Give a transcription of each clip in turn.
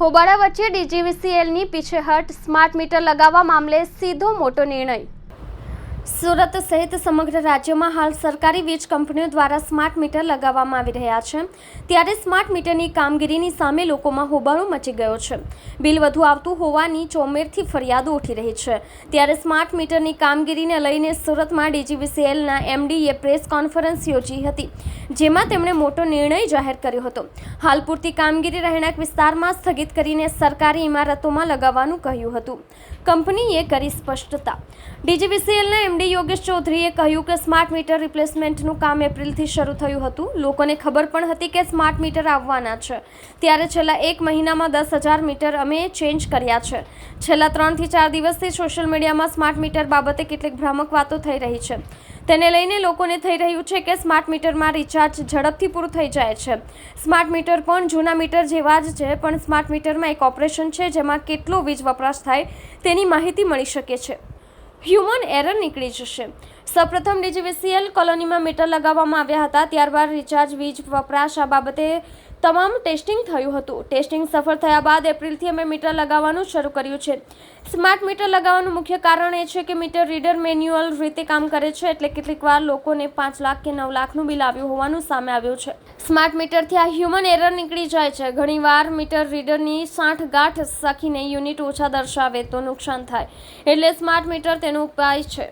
હોબાળા વચ્ચે ડીજીવીસીએલની પીછેહટ smart meter લગાવવા મામલે સીધો મોટો નિર્ણય. સુરત સહિત સમગ્ર રાજ્યમાં હાલ સરકારી વીજ કંપનીઓ દ્વારા સ્માર્ટ મીટર લગાવવામાં આવી રહ્યા છે. ત્યારે સ્માર્ટ મીટરની કામગીરીની સામે લોકોમાં હોબાળો મચી ગયો છે. બિલ વધુ આવતું હોવાની ચોમેરથી ફરિયાદો ઉઠી રહી છે. ત્યારે સ્માર્ટ મીટરની કામગીરીને લઈને સુરતમાં ડીજીવીસીએલના એમડીએ પ્રેસ કોન્ફરન્સ યોજી હતી, જેમાં તેમણે મોટો નિર્ણય જાહેર કર્યો હતો. હાલ પૂરતી કામગીરી રહેણાંક વિસ્તારમાં સ્થગિત કરીને સરકારી ઇમારતોમાં લગાવવાનું કહ્યું હતું. કંપનીએ કરી સ્પષ્ટતા. ડીજીવીસીએલના એમડી યોગેશ ચૌધરીએ કહ્યું કે સ્માર્ટ મીટર રિપ્લેસમેન્ટનું કામ એપ્રિલથી શરૂ થયું હતું. લોકોને ખબર પણ હતી કે સ્માર્ટ મીટર આવવાના છે. ત્યારે છેલ્લા એક મહિનામાં દસ હજાર મીટર અમે ચેન્જ કર્યા છે. છેલ્લા ત્રણથી ચાર દિવસથી સોશિયલ મીડિયામાં સ્માર્ટ મીટર બાબતે કેટલીક ભ્રામક વાતો થઈ રહી છે. તેને લઈને લોકોને થઈ રહ્યું છે કે સ્માર્ટ મીટરમાં રિચાર્જ ઝડપથી પૂરું થઈ જાય છે. સ્માર્ટ મીટર પણ જૂના મીટર જેવા જ છે, પણ સ્માર્ટ મીટરમાં એક ઓપરેશન છે જેમાં કેટલો વીજ વપરાશ થાય તેની માહિતી મળી શકે છે. હ્યુમન એરર નીકળી જશે. સૌપ્રથમ ડીજીવીસીએલ કોલોનીમાં મીટર લગાવવામાં આવ્યા હતા, ત્યારબાદ રિચાર્જ વીજ વપરાશ આ બાબતે તમામ ટેસ્ટિંગ થયું હતું. ટેસ્ટિંગ સફળ થયા બાદ એપ્રિલથી અમે મીટર લગાવવાનું શરૂ કર્યું છે. સ્માર્ટ મીટર લગાવવાનું મુખ્ય કારણ એ છે કે મીટર રીડર મેન્યુઅલ રીતે કામ કરે છે એટલે કેટલીક વાર લોકોને પાંચ લાખ કે નવ લાખનું બિલ આવ્યું હોવાનું સામે આવ્યું છે. સ્માર્ટ મીટરથી આ હ્યુમન એરર નીકળી જાય છે. ઘણીવાર મીટર રીડરની સાઠ ગાંઠ સાખીને યુનિટ ઓછા દર્શાવે તો નુકસાન થાય. એટલે સ્માર્ટ મીટર તેનો ઉપાય છે.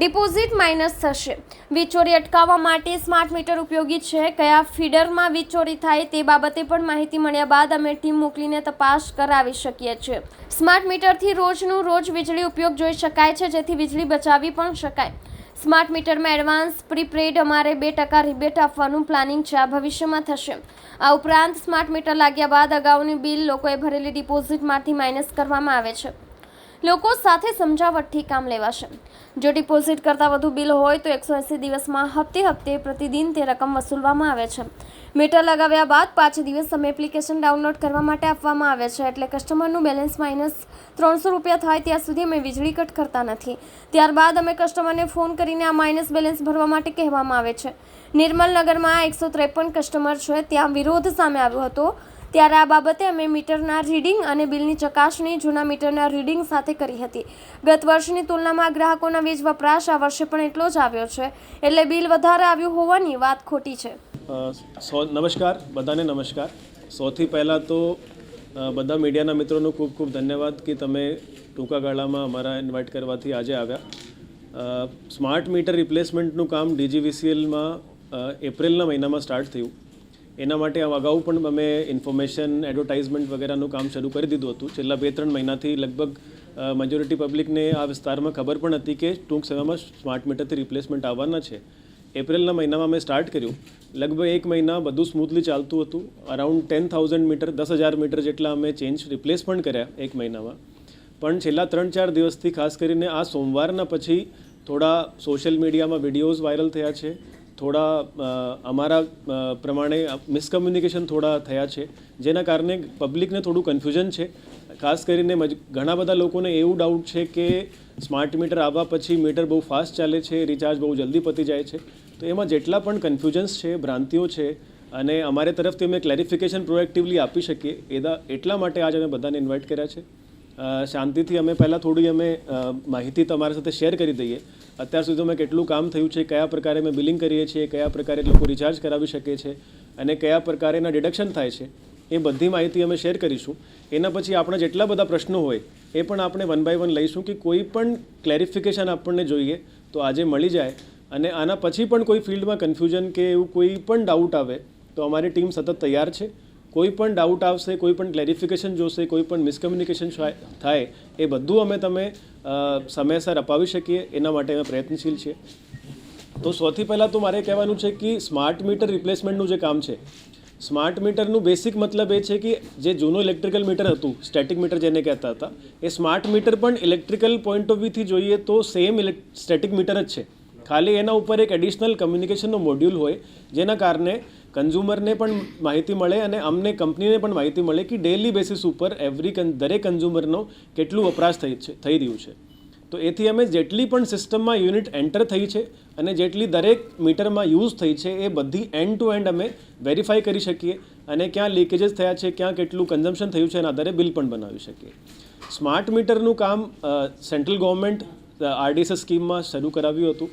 ડિપોઝિટ માઇનસ થશે. વીજચોરી અટકાવવા માટે સ્માર્ટ મીટર ઉપયોગી છે. કયા ફીડરમાં વીજચોરી થાય તે બાબતે પણ માહિતી મળ્યા બાદ અમે ટીમ મોકલીને તપાસ કરાવી શકીએ છીએ. સ્માર્ટ મીટરથી રોજનું રોજ વીજળી ઉપયોગ જોઈ શકાય છે, જેથી વીજળી બચાવી પણ શકાય. સ્માર્ટ મીટરમાં એડવાન્સ પ્રીપેડ અમારે બે ટકા રિબેટ આપવાનું પ્લાનિંગ છે. આ ભવિષ્યમાં થશે. આ ઉપરાંત સ્માર્ટ મીટર લાગ્યા બાદ અગાઉની બિલ લોકોએ ભરેલી ડિપોઝિટમાંથી માઇનસ કરવામાં આવે છે. લોકો સાથે સમજાવટથી કામ લેવાશે. જો ડિપોઝિટ કરતાં વધુ બિલ હોય તો એકસો એંસી દિવસમાં હપ્તે હપ્તે પ્રતિદિન તે રકમ વસૂલવામાં આવે છે. મીટર લગાવ્યા બાદ પાંચ દિવસ અમે એપ્લિકેશન ડાઉનલોડ કરવા માટે આપવામાં આવે છે. એટલે કસ્ટમરનું બેલેન્સ માઇનસ ત્રણસો રૂપિયા થાય ત્યાં સુધી અમે વીજળી કટ કરતા નથી. ત્યારબાદ અમે કસ્ટમરને ફોન કરીને આ માઇનસ બેલેન્સ ભરવા માટે કહેવામાં આવે છે. નિર્મલનગરમાં એકસો ત્રેપન કસ્ટમર છે. ત્યાં વિરોધ સામે આવ્યો હતો. ત્યારે આ બાબતે અમે મીટરના રીડિંગ અને બિલની ચકાસણી જૂના મીટરના રીડિંગ સાથે કરી હતી. ગત વર્ષની તુલનામાં ગ્રાહકોના વીજ વપરાશ આ વર્ષે પણ એટલો જ આવ્યો છે. એટલે બિલ વધારે આવ્યું હોવાની વાત ખોટી છે. સો, નમસ્કાર, બધાને નમસ્કાર. સૌથી પહેલાં તો બધા મીડિયાના મિત્રોનો ખૂબ ખૂબ ધન્યવાદ કે તમે ટૂંકા ગાળામાં અમારા ઇન્વાઇટ કરવાથી આજે આવ્યા. સ્માર્ટ મીટર રિપ્લેસમેન્ટનું કામ ડીજીવીસીએલમાં એપ્રિલના મહિનામાં સ્ટાર્ટ થયું. એના માટે અગાઉ પણ અમે ઇન્ફોર્મેશન એડવર્ટાઇઝમેન્ટ વગેરેનું કામ શરૂ કરી દીધું હતું. છેલ્લા બે, ત્રણ મહિનાથી લગભગ મેજોરિટી પબ્લિકને આ વિસ્તારમાં ખબર પણ હતી કે ટૂંક સમયમાં સ્માર્ટ મીટરથી રિપ્લેસમેન્ટ આવવાના છે. એપ્રિલના મહિનામાં અમે સ્ટાર્ટ કર્યું. લગભગ એક મહિના બધું સ્મૂથલી ચાલતું હતું. અરાઉન્ડ ટેન થાઉઝન્ડ મીટર દસ હજાર મીટર જેટલા અમે ચેન્જ રિપ્લેસ પણ કર્યા એક મહિનામાં. પણ છેલ્લા ત્રણ ચાર દિવસથી ખાસ કરીને આ સોમવારના પછી થોડા સોશિયલ મીડિયામાં વિડીયોઝ વાયરલ થયા છે. થોડા અમારા પ્રમાણે મિસકમ્યુનિકેશન થોડા થયા છે, જેના કારણે પબ્લિકને થોડું કન્ફ્યુઝન છે. ખાસ કરીને ઘણા બધા લોકોને એવું ડાઉટ છે કે સ્માર્ટ મીટર આવવા પછી મીટર બહુ ફાસ્ટ ચાલે છે રિચાર્જ બહુ જલ્દી પતી જાય છે. તો એમાં જેટલા પણ કન્ફ્યુઝન્સ છે, ભ્રાંતિઓ છે, અને અમારે તરફથી અમે ક્લેરિફિકેશન પ્રોએક્ટિવલી આપી શકીએ, એદા, એટલા માટે આજે અમે બધાને ઇન્વાઇટ કર્યા છે. શાંતિથી અમે પહેલાં થોડી અમે માહિતી તમારા સાથે શેર કરી દઈએ. અત્યાર સુધી અમે કેટલું કામ થયું છે, કયા પ્રકારે અમે બિલિંગ કરીએ છીએ, કયા પ્રકારે લોકો રિચાર્જ કરાવી શકે છે અને કયા પ્રકારે એના ડિડક્શન થાય છે, એ બધી માહિતી અમે શેર કરીશું. એના પછી આપણા જેટલા બધા પ્રશ્નો હોય, એ પણ આપણે વન બાય વન લઈશું કે કોઈ પણ ક્લેરિફિકેશન આપણને જોઈએ તો આજે મળી જાય. અને આના પછી પણ કોઈ ફિલ્ડમાં કન્ફ્યુઝન કે એવું કોઈ પણ ડાઉટ આવે, તો અમારી ટીમ સતત તૈયાર છે. કોઈ પણ ડાઉટ આવશે, કોઈ પણ ક્લેરિફિકેશન જોશે, કોઈ પણ મિસકમ્યુનિકેશન થાય, એ બધું અમે તમે સમયસર અપાવી શકીએ, એના માટે અમે પ્રયત્નશીલ છીએ. તો સૌથી પહેલાં તો મારે કહેવાનું છે કે સ્માર્ટ મીટર રિપ્લેસમેન્ટનું જે કામ છે સ્માર્ટ મીટરનું બેસિક મતલબ એ છે કે જે જૂનું ઇલેક્ટ્રિકલ મીટર હતું સ્ટેટિક મીટર જેને કહેતા હતા, એ સ્માર્ટ મીટર પણ ઇલેક્ટ્રિકલ પોઈન્ટ ઓફ વ્યૂથી જોઈએ તો સેમ સ્ટેટિક મીટર જ છે. ખાલી એના ઉપર એક એડિશનલ કમ્યુનિકેશનનો મોડ્યુલ હોય, જેના કારણે કન્ઝ્યુમરને પણ માહિતી મળે અને અમને કંપનીને પણ માહિતી મળે કે ડેલી બેસિસ ઉપર એવરી દરેક કન્ઝ્યુમરનો કેટલું વપરાશ થઈ છે, થઈ રહ્યું છે. તો એથી અમે જેટલી પણ સિસ્ટમમાં યુનિટ એન્ટર થઈ છે અને જેટલી દરેક મીટરમાં યુઝ થઈ છે એ બધી એન્ડ ટુ એન્ડ અમે વેરીફાઈ કરી શકીએ અને ક્યાં લીકેજીસ થયા છે, ક્યાં કેટલું કન્ઝમ્પશન થયું છે એના આધારે બિલ પણ બનાવી શકીએ. સ્માર્ટ મીટરનું કામ સેન્ટ્રલ ગવર્મેન્ટ આરડીએસએસ સ્કીમમાં શરૂ કરાવ્યું હતું.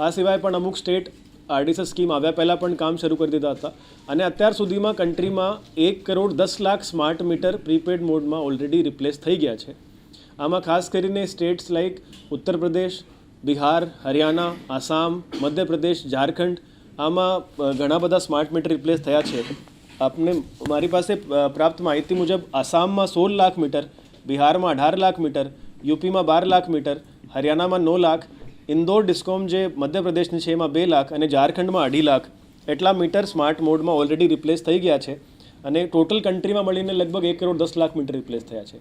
આ સિવાય પણ અમુક સ્ટેટ આરડીએસએસ સ્કીમ આવ્યા પહેલાં પણ કામ શરૂ કરી દીધા હતા. અને અત્યાર સુધીમાં કન્ટ્રીમાં એક કરોડ દસ લાખ સ્માર્ટ મીટર પ્રીપેડ મોડમાં ઓલરેડી રિપ્લેસ થઈ ગયા છે. આમાં ખાસ કરીને સ્ટેટ્સ લાઇક ઉત્તર પ્રદેશ, બિહાર, હરિયાણા, આસામ, મધ્યપ્રદેશ, ઝારખંડ આમાં ઘણા બધા સ્માર્ટ મીટર રિપ્લેસ થયા છે. આપને મારી પાસે પ્રાપ્ત માહિતી મુજબ આસામમાં સોળ લાખ મીટર, બિહારમાં અઢાર લાખ મીટર, યુપીમાં બાર લાખ મીટર, હરિયાણામાં નવ લાખ ઇન્દોર ડિસ્કોમ જે મધ્યપ્રદેશની છે, એમાં બે લાખ અને ઝારખંડમાં અઢી લાખ એટલા મીટર સ્માર્ટ મોડમાં ઓલરેડી રિપ્લેસ થઈ ગયા છે અને ટોટલ કન્ટ્રીમાં મળીને લગભગ એક કરોડ દસ લાખ મીટર રિપ્લેસ થયા છે.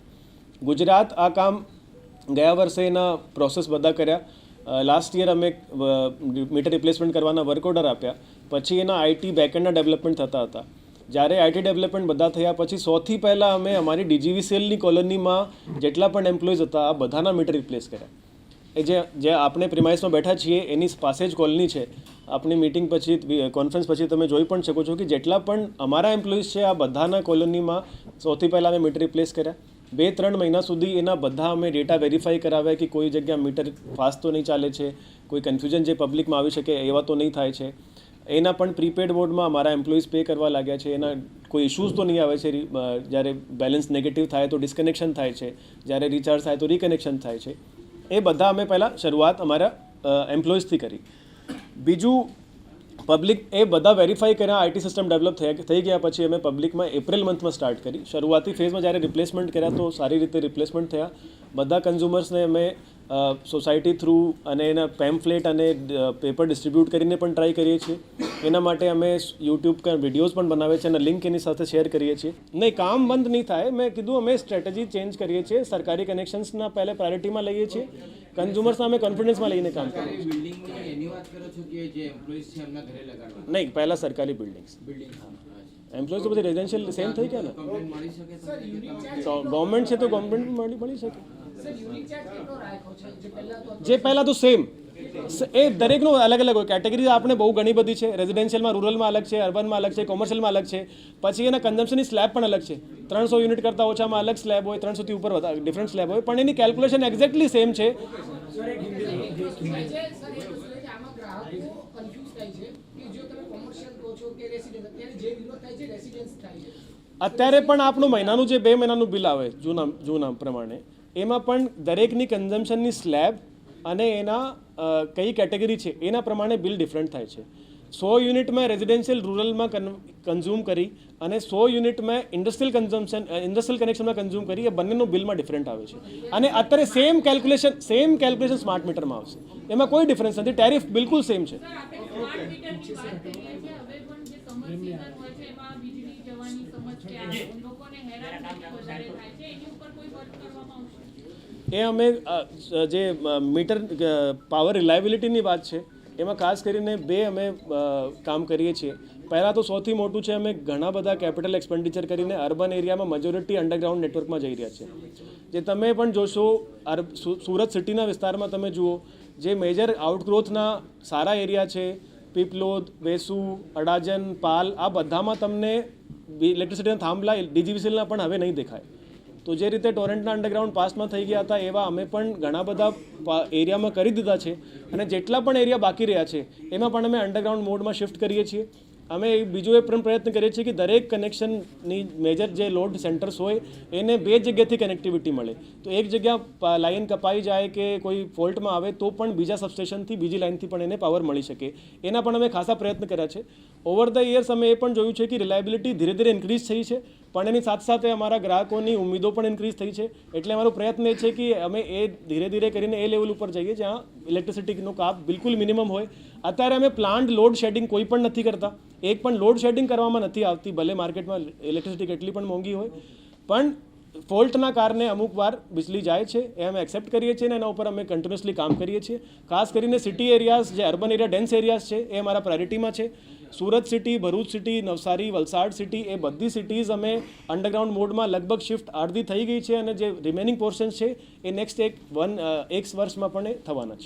ગુજરાત આ કામ ગયા વર્ષે એના પ્રોસેસ બધા કર્યા. લાસ્ટ યર અમે મીટર રિપ્લેસમેન્ટ કરવાના વર્ક ઓર્ડર આપ્યા. પછી એના આઈટી બેકએન્ડના ડેવલપમેન્ટ થતા હતા. જ્યારે આઈટી ડેવલપમેન્ટ બધા થયા, પછી સૌથી પહેલાં અમે અમારી ડીજીવીસીએલની કોલોનીમાં જેટલા પણ એમ્પ્લોઈઝ હતા, આ બધાના મીટર રિપ્લેસ કર્યા. એ જે જે આપણે પ્રિમાઇસમાં બેઠા છીએ, એની પાસે જ કોલની છે. આપણી મીટિંગ પછી કોન્ફરન્સ પછી તમે જોઈ પણ શકો છો કે જેટલા પણ અમારા એમ્પ્લોઈઝ છે, આ બધાના કોલોનીમાં સૌથી પહેલાં અમે મીટર રિપ્લેસ કર્યા. બે, ત્રણ મહિના સુધી એના બધા અમે ડેટા વેરીફાઈ કરાવ્યા કે કોઈ જગ્યા મીટર ફાસ્ટ તો નહીં ચાલે છે, કોઈ કન્ફ્યુઝન જે પબ્લિકમાં આવી શકે એવા તો નહીં થાય છે. એના પણ પ્રીપેડ મોડમાં અમારા એમ્પ્લોઈઝ પે કરવા લાગ્યા છે. એના કોઈ ઇશ્યુઝ તો નહીં આવે છે જ્યારે બેલેન્સ નેગેટિવ થાય તો ડિસ્કનેક્શન થાય છે. જ્યારે રિચાર્જ થાય તો રિકનેક્શન થાય છે. એ બધા અમે પહેલાં શરૂઆત અમારા એમ્પ્લોઈઝથી કરી. બીજું પબ્લિક એ બધા વેરીફાઈ કર્યા આઈટી સિસ્ટમ ડેવલપ થયા, થઈ ગયા પછી અમે પબ્લિકમાં એપ્રિલ મંથમાં સ્ટાર્ટ કરી. શરૂઆતી ફેઝમાં જ્યારે રિપ્લેસમેન્ટ કર્યા તો સારી રીતે રિપ્લેસમેન્ટ થયા. બધા કન્ઝ્યુમર્સને અમે સોસાયટી થ્રુ અને એના પેમ્ફલેટ અને પેપર ડિસ્ટ્રીબ્યુટ કરીને પણ ટ્રાય કરીએ છીએ. એના માટે અમે યુટ્યુબ પર વિડીયોઝ પણ બનાવે છે અને લિંક એની સાથે શેર કરીએ છીએ. નહીં કામ બંધ નહીં થાય. મેં કીધું અમે સ્ટ્રેટેજી ચેન્જ કરીએ છીએ. સરકારી કનેક્શન્સના પહેલે પ્રાયોરિટીમાં લઈએ છીએ. કન્ઝ્યુમર્સના અમે કોન્ફિડન્સમાં લઈને કામ કરીએ નહીં પહેલાં સરકારી બિલ્ડિંગ્સ બિલ્ડિંગ એમ્પ્લોઈઝ તો બધી રેઝિડેન્શિયલ સેમ થઈ ગયા ને? ગવર્મેન્ટ છે તો ગવર્મેન્ટ મળી મળી શકે. જે પહેલાં તો સેમ એ દરેકનું અલગ અલગ હોય. કેટેગરી આપણે બહુ ઘણી બધી છે. રેઝિડેન્શિયલમાં રૂરલમાં અલગ છે અર્બનમાં અલગ છે કોમર્શિયલમાં અલગ છે. પછી એના કન્ઝમ્પશનની સ્લેબ પણ અલગ છે. ત્રણસો યુનિટ કરતાં ઓછામાં અલગ સ્લેબ હોય ત્રણસોથી ઉપર વધારે ડિફરન્ટ સ્લેબ હોય. પણ એની કેલ્ક્યુલેશન એક્ઝેક્ટલી સેમ છે. અત્યારે પણ આપણું મહિનાનું જે બે મહિનાનું બિલ આવે જૂના જૂના પ્રમાણે એમાં પણ દરેકની કન્ઝમ્પશનની સ્લેબ અને એના કઈ કેટેગરી છે એના પ્રમાણે બિલ ડિફરન્ટ થાય છે. સો યુનિટમાં રેઝિડેન્શિયલ રૂરલમાં કન્ઝ્યુમ કરી અને સો યુનિટમાં ઇન્ડસ્ટ્રીયલ કન્ઝમ્પશન ઇન્ડસ્ટ્રીયલ કનેક્શનમાં કન્ઝ્યુમ કરી એ બંનેનું બિલમાં ડિફરન્ટ આવે છે. અને અત્યારે same calculation same calculation smart મીટરમાં આવશે. એમાં કોઈ ડિફરન્સ નથી. ટેરિફ બિલકુલ સેમ છે. સ્માર્ટ મીટરની વાત કરીએ છીએ. હવે પણ જે સમર સીઝન હોય છે એમાં વીજળી જવાની સમસ્યા લોકોને હેરાનગતિ વધારે થાય છે. એની ઉપર કોઈ વર્ક કરવામાં આવશે? એ અમે જે મીટર પાવર રિલાયબિલિટીની વાત છે, એમાં ખાસ કરીને બે અમે કામ કરીએ છીએ. પહેલાં તો સૌથી મોટું છે અમે ઘણા બધા કેપિટલ એક્સપેન્ડિચર કરીને અર્બન એરિયામાં મેજોરિટી અંડરગ્રાઉન્ડ નેટવર્કમાં જઈ રહ્યા છે જે તમે પણ જોશો સુરત સિટીના વિસ્તારમાં તમે જુઓ, જે મેજર આઉટગ્રોથના સારા એરિયા છે પીપલોદ વેસુ અડાજન પાલ આ બધામાં તમને ઇલેક્ટ્રિસિટીના થાંભલા, ડીજીવીસીલના પણ હવે નહીં દેખાય. તો જે રીતે ટોરેન્ટના અંડરગ્રાઉન્ડ પાસમાં થઈ ગયા હતા, એવા અમે પણ ઘણા બધા એરિયામાં કરી દીધા છે. અને જેટલા પણ એરિયા બાકી રહ્યા છે, એમાં પણ અમે અંડરગ્રાઉન્ડ મોડમાં શિફ્ટ કરીએ છીએ. અમે બીજો એ પણ પ્રયત્ન કરીએ છીએ કે દરેક કનેક્શનની મેજર જે લોડ સેન્ટર્સ હોય, એને બે જગ્યાથી કનેક્ટિવિટી મળે. તો એક જગ્યા લાઇન કપાઈ જાય કે કોઈ ફોલ્ટમાં આવે, તો પણ બીજા સબસ્ટેશનથી બીજી લાઇનથી પણ એને પાવર મળી શકે. એના પણ અમે ખાસા પ્રયત્ન કર્યા છે. ઓવર ધ યર્સ અમે એ પણ જોયું છે કે રિલાયબિલિટી ધીરે ધીરે ઇન્ક્રીઝ થઈ છે. પણ એની સાથે સાથે અમારા ગ્રાહકોની ઉમેદો પણ ઇન્ક્રીઝ થઈ છે. એટલે અમારો પ્રયત્ન એ છે કે અમે એ ધીરે ધીરે કરીને એ લેવલ ઉપર જઈએ જ્યાં ઇલેક્ટ્રિસિટીનો કાપ બિલકુલ મિનિમમ હોય. અત્યારે અમે પ્લાન્ટ લોડ શેડિંગ કોઈ પણ નથી કરતા. એક પણ લોડ શેડિંગ કરવામાં નથી આવતી, ભલે માર્કેટમાં ઇલેક્ટ્રિસિટી કેટલી પણ મોંઘી હોય. પણ ફોલ્ટના કારણે અમુક વાર બિજલી જાય છે, એ અમે એક્સેપ્ટ કરીએ છીએ અને એના ઉપર અમે કન્ટિન્યુઅસલી કામ કરીએ છીએ. ખાસ કરીને સિટી એરિયાઝ જે અર્બન એરિયા ડેન્સ એરિયાઝ છે, એ અમારા પ્રાયોરિટીમાં છે. Surat city, Bharuch city, Navsari, Valsad city એ બધી સિટીઝ અમે અંડરગ્રાઉન્ડ મોડમાં લગભગ શિફ્ટ અડધી થઈ ગઈ છે અને જે રિમેનિંગ પોર્શન છે એ નેક્સ્ટ એક વન એક વર્ષમાં પણ એ થવાના છે.